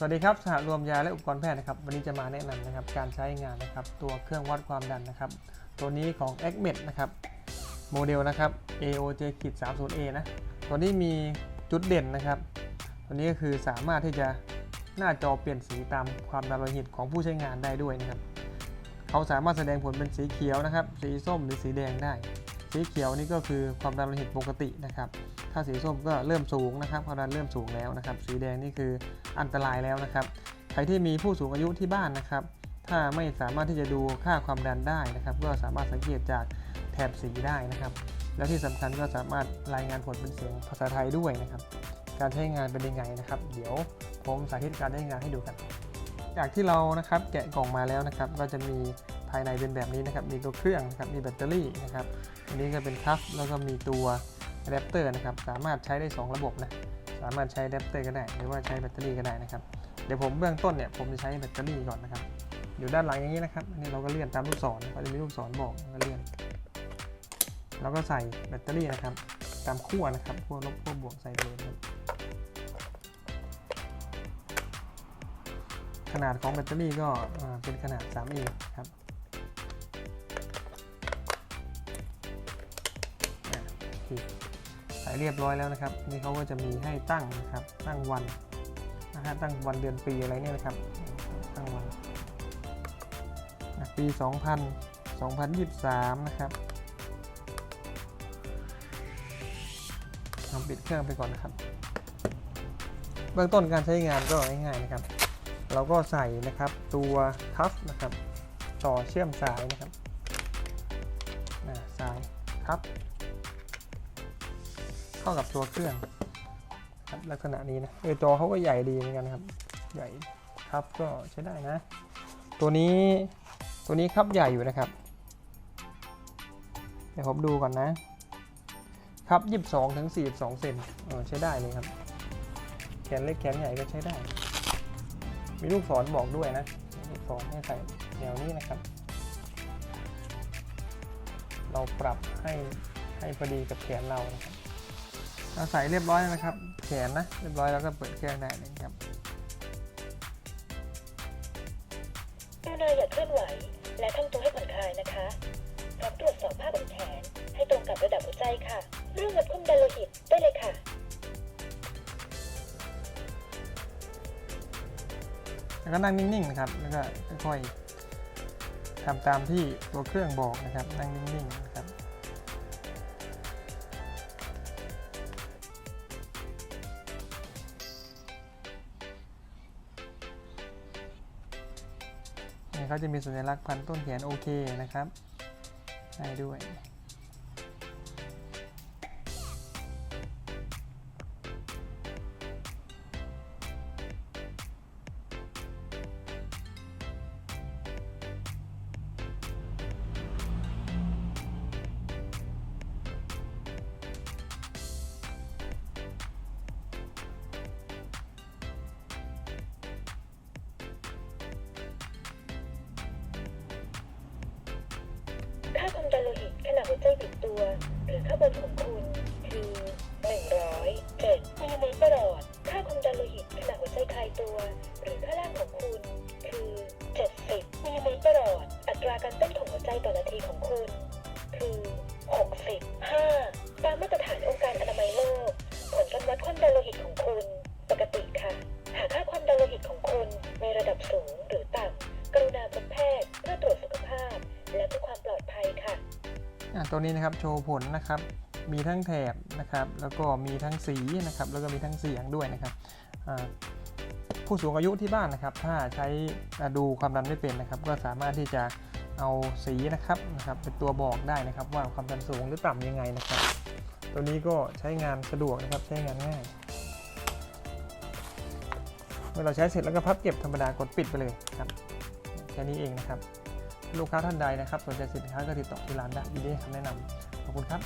สวัสดีครับสหรวมยาและอุปกรณ์แพทย์นะครับวันนี้จะมาแนะนำนะครับการใช้งานนะครับตัวเครื่องวัดความดันนะครับ ตัวนี้ของ a c m e d นะครับโมเดลนะครับ AOJ 30A นะตัวนี้มีจุดเด่นนะครับ ตัวนี้ก็คือสามารถที่จะหน้าจอเปลี่ยนสีตามความดันโลหิตของผู้ใช้งานได้ด้วยนะครับ เขาสามารถแสดงผลเป็นสีเขียวนะครับ สีส้มหรือสีแดงได้ สีเขียวนี่ก็คือความดันโลหิตปกตินะครับ ถ้าสีส้มก็เริ่มสูงนะครับความดันเริ่มสูงแล้วนะครับ สีแดงนี่คืออันตรายแล้วนะครับ ใครที่มีผู้สูงอายุที่บ้านนะครับ ถ้าไม่สามารถที่จะดูค่าความดันได้นะครับ ก็สามารถสังเกตจากแถบสีได้นะครับ แล้วที่สำคัญก็สามารถรายงานผลเป็นเสียงภาษาไทยด้วยนะครับ การใช้งานเป็นยังไงนะครับ เดี๋ยวผมสาธิตการใช้งานให้ดูกัน จากที่เรานะครับแกะกล่องมาแล้วนะครับ ก็จะมี ภายในเป็นแบบนี้นะครับ มีตัวเครื่องนะครับ มีแบตเตอรี่นะครับ อันนี้ก็เป็นคัฟแล้วก็มีตัวอะแดปเตอร์นะครับ สามารถใช้ได้ 2 ระบบนะ สามารถใช้อะแดปเตอร์ก็ได้ หรือว่าใช้แบตเตอรี่ก็ได้นะครับ เดี๋ยวผมเบื้องต้นเนี่ย ผมจะใช้แบตเตอรี่ก่อนนะครับ อยู่ด้านหลังอย่างนี้นะครับ อันนี้เราก็เลื่อนตามลูกศรเขาจะมีลูกศรบอกก็เลื่อน แล้วก็ใส่แบตเตอรี่นะครับ ตามขั้วนะครับ ขั้วลบขั้วบวกใส่เลยขนาดของแบตเตอรี่ก็เป็นขนาด 3A ครับ คใส่เรียบร้อยแล้วนะครับ นี่เขาก็จะมีให้ตั้งนะครับ ตั้งวันนะฮะตั้งวันเดือนปีอะไรเนี่ยนะครับ ตั้งวันอะปี 2000 2023 นะครับทำปิดเครื่องไปก่อนนะครับ เบื้องต้นการใช้งานก็ง่ายๆนะครับ เราก็ใส่นะครับตัวคัฟนะครับ ต่อเชื่อมสายนะครับอ่าสายคัฟ เข้ากับตัวเครื่องครับลักษณะนี้นะเออจอเขาก็ใหญ่ดีเหมือนกันครับ ใหญ่ครับก็ใช้ได้นะ ตัวนี้ตัวนี้ครับใหญ่อยู่นะครับ เดี๋ยวผมดูก่อนนะ ครับ 22ถึง42 เซนเออใช้ได้เลยครับ แขนเล็กแขนใหญ่ก็ใช้ได้ มีลูกศรบอกด้วยนะลูกศรให้ใส่แนวนี้นะครับ เราปรับให้ให้พอดีกับแขนเรานะครับ เราใส่เรียบร้อยแล้วนะครับ แขนนะ เรียบร้อยแล้วก็เปิดเครื่องได้เลยครับกรุณาอย่าเคลื่อนไหว และทำตัวให้ผ่อนคลายนะคะพร้อมตรวจสอบภาพบนแขนให้ตรงกับระดับหัวใจค่ะ เรื่องวัดความดันโลหิตได้เลยค่ะแล้วก็นั่งนิ่งๆนะครับ แล้วก็ค่อยๆทำตามที่ตัวเครื่องบอกนะครับ นั่งนิ่งๆ เขาจะมีสัญลักษณ์พันต้นแขนโอเคนะครับ ให้ด้วย ขณะหัวใจบิดตัว หรือข้าบนของคุณคือ 107มิลลิเมตรประหลอด ค่าความดันโลหิตขณะหัวใจคลายตัว หรือค่าล่างของคุณคือ 70มิลลิเมตรประหลอด อัตราการเต้นของหัวใจต่อนาทีของคุณคือ65 ตัวนี้นะครับโชว์ผลนะครับมีทั้งแถบนะครับแล้วก็มีทั้งสีนะครับแล้วก็มีทั้งเสียงด้วยนะครับผู้สูงอายุที่บ้านนะครับ ถ้าใช้ดูความดันไม่เป็นนะครับ ก็สามารถที่จะเอาสีนะครับนะครับเป็นตัวบอกได้นะครับ ว่าความดันสูงหรือต่ำยังไงนะครับ ตัวนี้ก็ใช้งานสะดวกนะครับใช้งานง่ายเมื่อเราใช้เสร็จแล้วก็พับเก็บธรรมดากดปิดไปเลยครับแค่นี้เองนะครับ ลูกค้าท่านใดนะครับสนใจสินค้าก็ติดต่อที่ร้านได้ยินดีให้คำแนะนำขอบคุณครับ